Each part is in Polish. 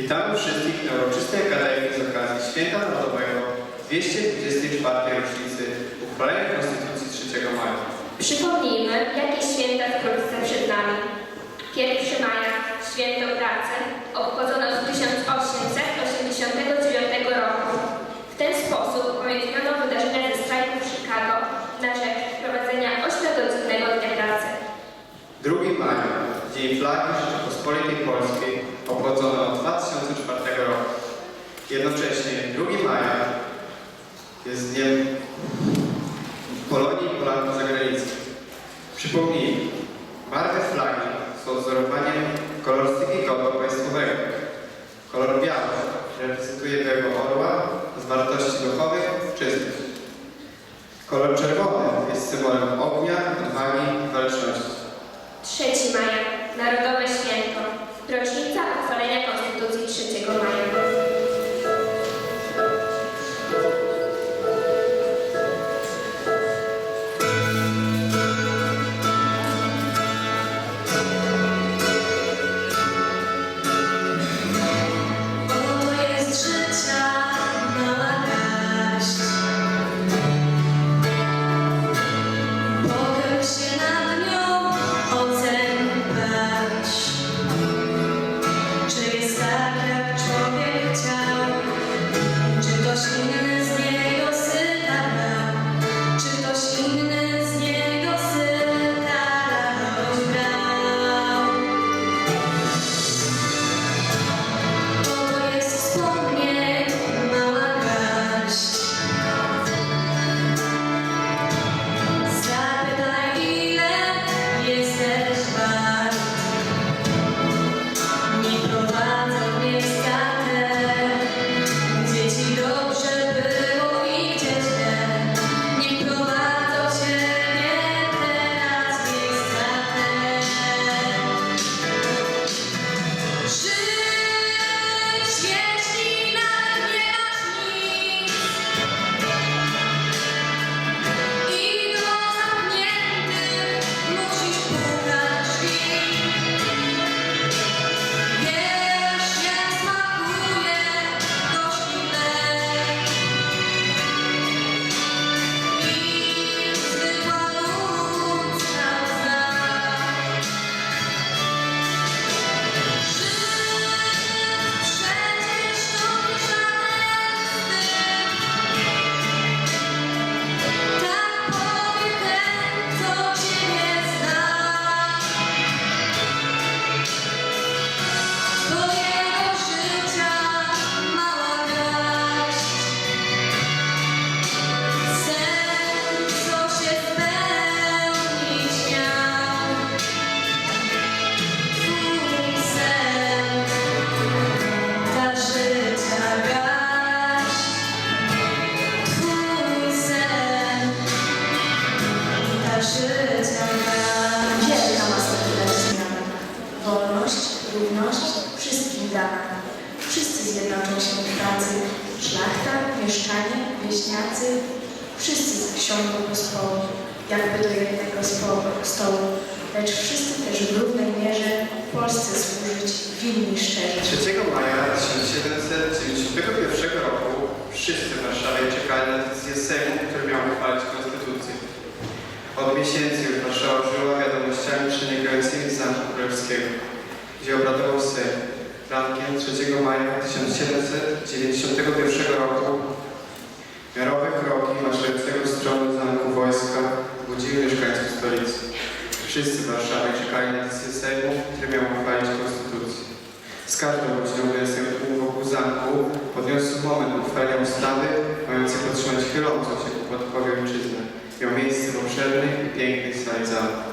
Witamy wszystkich na uroczystej akademii z okazji Święta Narodowego 224. rocznicy uchwalenia Konstytucji 3 maja. Przypomnijmy, jakie święta wkrótce przed nami. 1 maja, święto pracy, obchodzono w 1889 roku. W ten sposób upamiętniono wydarzenia ze strajku w Chicago na rzecz wprowadzenia 8-godzinnego dnia pracy. 2 maja, Dzień Flagi Rzeczypospolitej Polskiej, obchodzono od 2004 roku. Jednocześnie 2 maja jest Dniem Polonii i Polaków za granicą. Przypomnijmy, barwy flagi są wzorowaniem kolorystyki godła państwowego. Kolor biały reprezentuje białego orła z wartości duchowych czystych. Kolor czerwony jest symbolem ognia, odwagi i waleczności. 3 maja, Narodowe Święto, rocznica uchwalenia Wolność, równość, wszystkim dana. Wszyscy zjednoczą się w pracy. Szlachta, mieszczanie, wieśniacy. Wszyscy zasiądą do społu, jakby do jednego stołu. Lecz wszyscy też w równej mierze Polsce służyć winni szczerze. 3 maja 1791 roku wszyscy w Warszawie czekali na decyzję Sejmu, który miał uchwalić konstytucję. Od miesięcy już Warszawa żyła wiadomościami przenikającymi z Zamku Królewskiego, gdzie obradował Sejm. Rankiem 3 maja 1791 roku miarowe kroki maszerującego w stronę zamku wojska budziły mieszkańców stolicy. Wszyscy w Warszawie czekali na decyzję Sejmu, który miał uchwalić konstytucję. Z każdą godziną będącego wokół zamku podniósł moment uchwalenia ustawy mającej podtrzymać chylącą się ku podkowi ojczyznę. Miał miejsce w obszernej i pięknej sali zamku.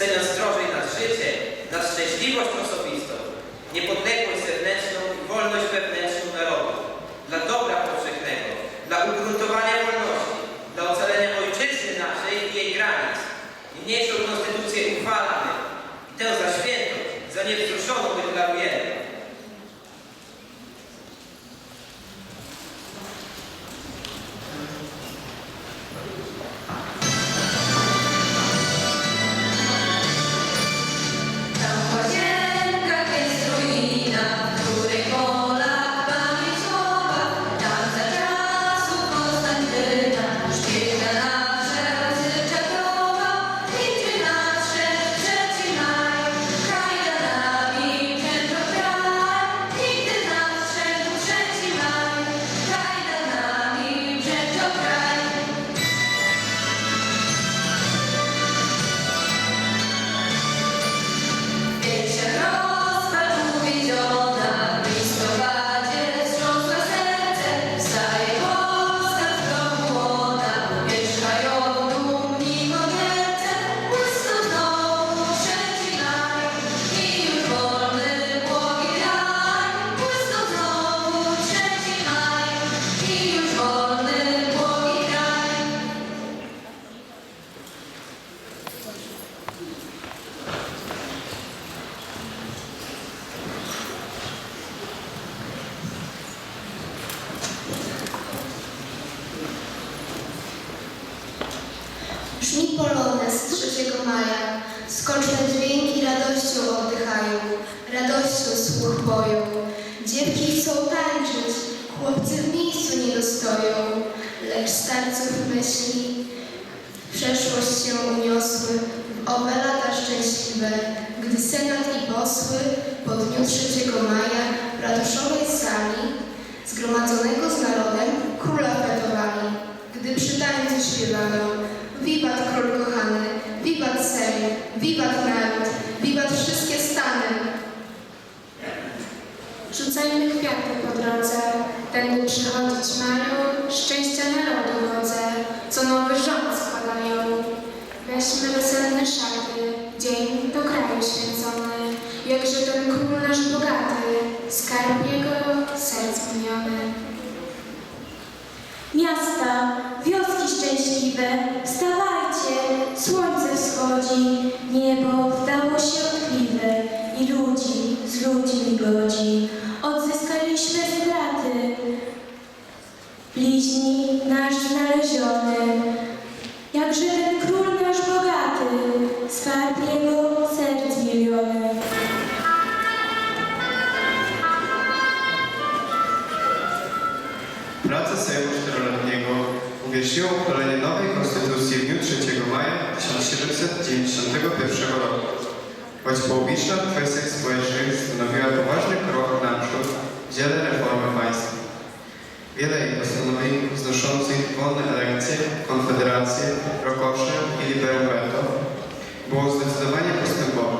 ceniąc zdrowie nas życie, nas szczęśliwość osobistą, niepodległość zewnętrzną, Maja, skoczne dźwięki radością oddychają, radością słuch boją. Dziewki chcą tańczyć, chłopcy w miejscu nie dostoją, lecz starców myśli przeszłość się uniosły w owe lata szczęśliwe, gdy senat i posły po dniu 3 maja w ratuszowej sali zgromadzonego z narodem króla fetowali, gdy przy tańcu śpiewano wiwat naród, wiwat wszystkie stany. Rzucajmy kwiaty po drodze, tędy przychodzić mają, szczęścia narodu godze, co nowy rząd składają. Weźmy wesenne szaty, dzień do kraju święcony, jakże ten król nasz bogaty, skarb jego serc miniony. Miasta, wioski szczęśliwe, Niebo wdało się tkliwe i ludzi z ludźmi godzi. 1991 roku, choć publiczna w kwestiach społecznych stanowiła poważny krok naprzód w dziele reformy państwa. Wiele jej postanowień znoszących wolne elekcje, konfederacje, rokosze i liberoweto było zdecydowanie postępowe.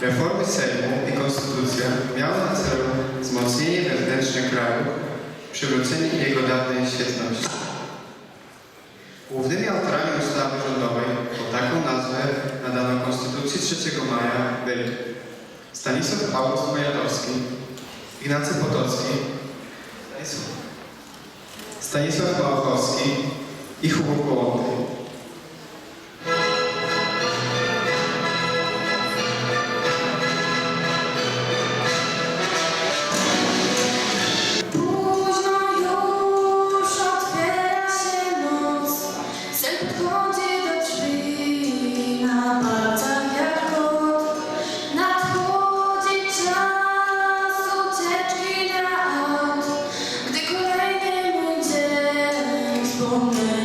Reformy Sejmu i Konstytucja miały na celu wzmocnienie wewnętrzne kraju, przywrócenie jego dawnej świetności. Głównymi autorami ustawy rządowej o taką nazwę nadano Konstytucji 3 maja byli Stanisław August Majadowski, Ignacy Potocki, Stanisław Małachowski i Hubert Kołowny. for man.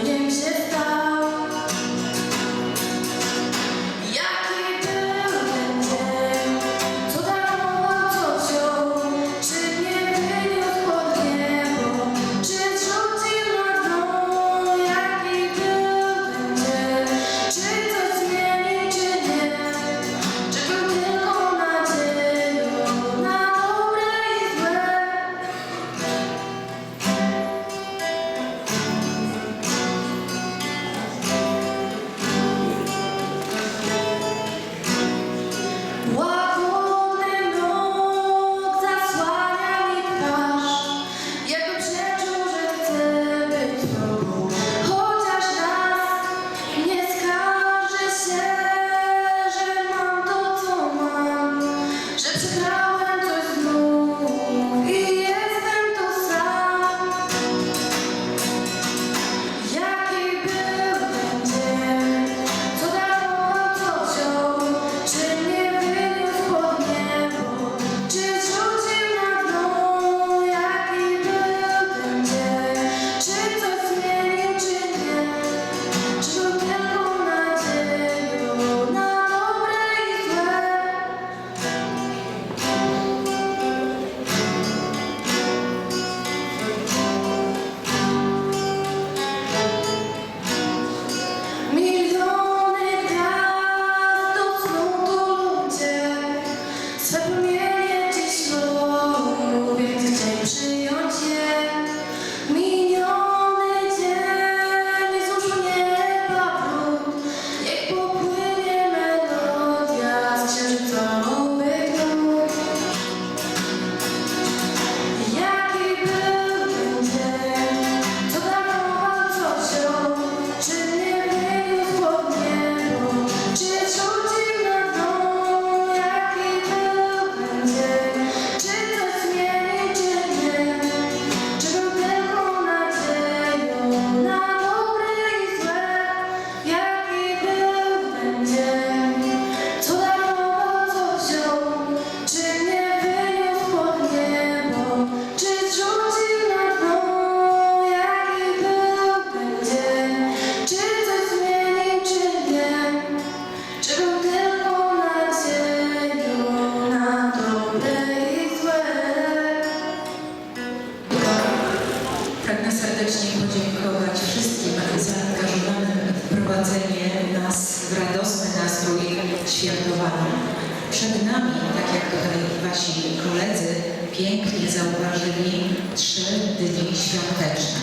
świąteczne,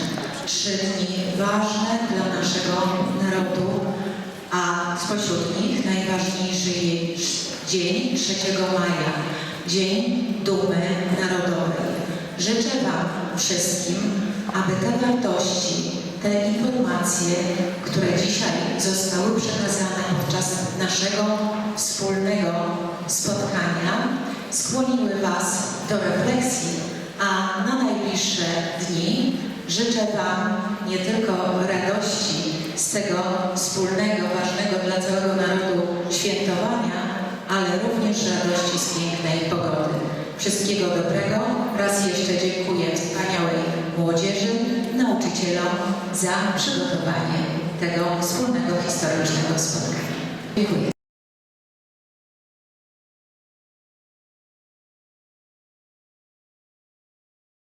dni ważne dla naszego narodu, a spośród nich najważniejszy jest dzień 3 maja, Dzień Dumy Narodowej. Życzę Wam wszystkim, aby te wartości, te informacje, które dzisiaj zostały przekazane podczas naszego wspólnego spotkania, skłoniły Was do refleksji, a na najbliższe dni życzę Wam nie tylko radości z tego wspólnego, ważnego dla całego narodu świętowania, ale również radości z pięknej pogody. Wszystkiego dobrego. Raz jeszcze dziękuję wspaniałej młodzieży, nauczycielom za przygotowanie tego wspólnego historycznego spotkania. Dziękuję.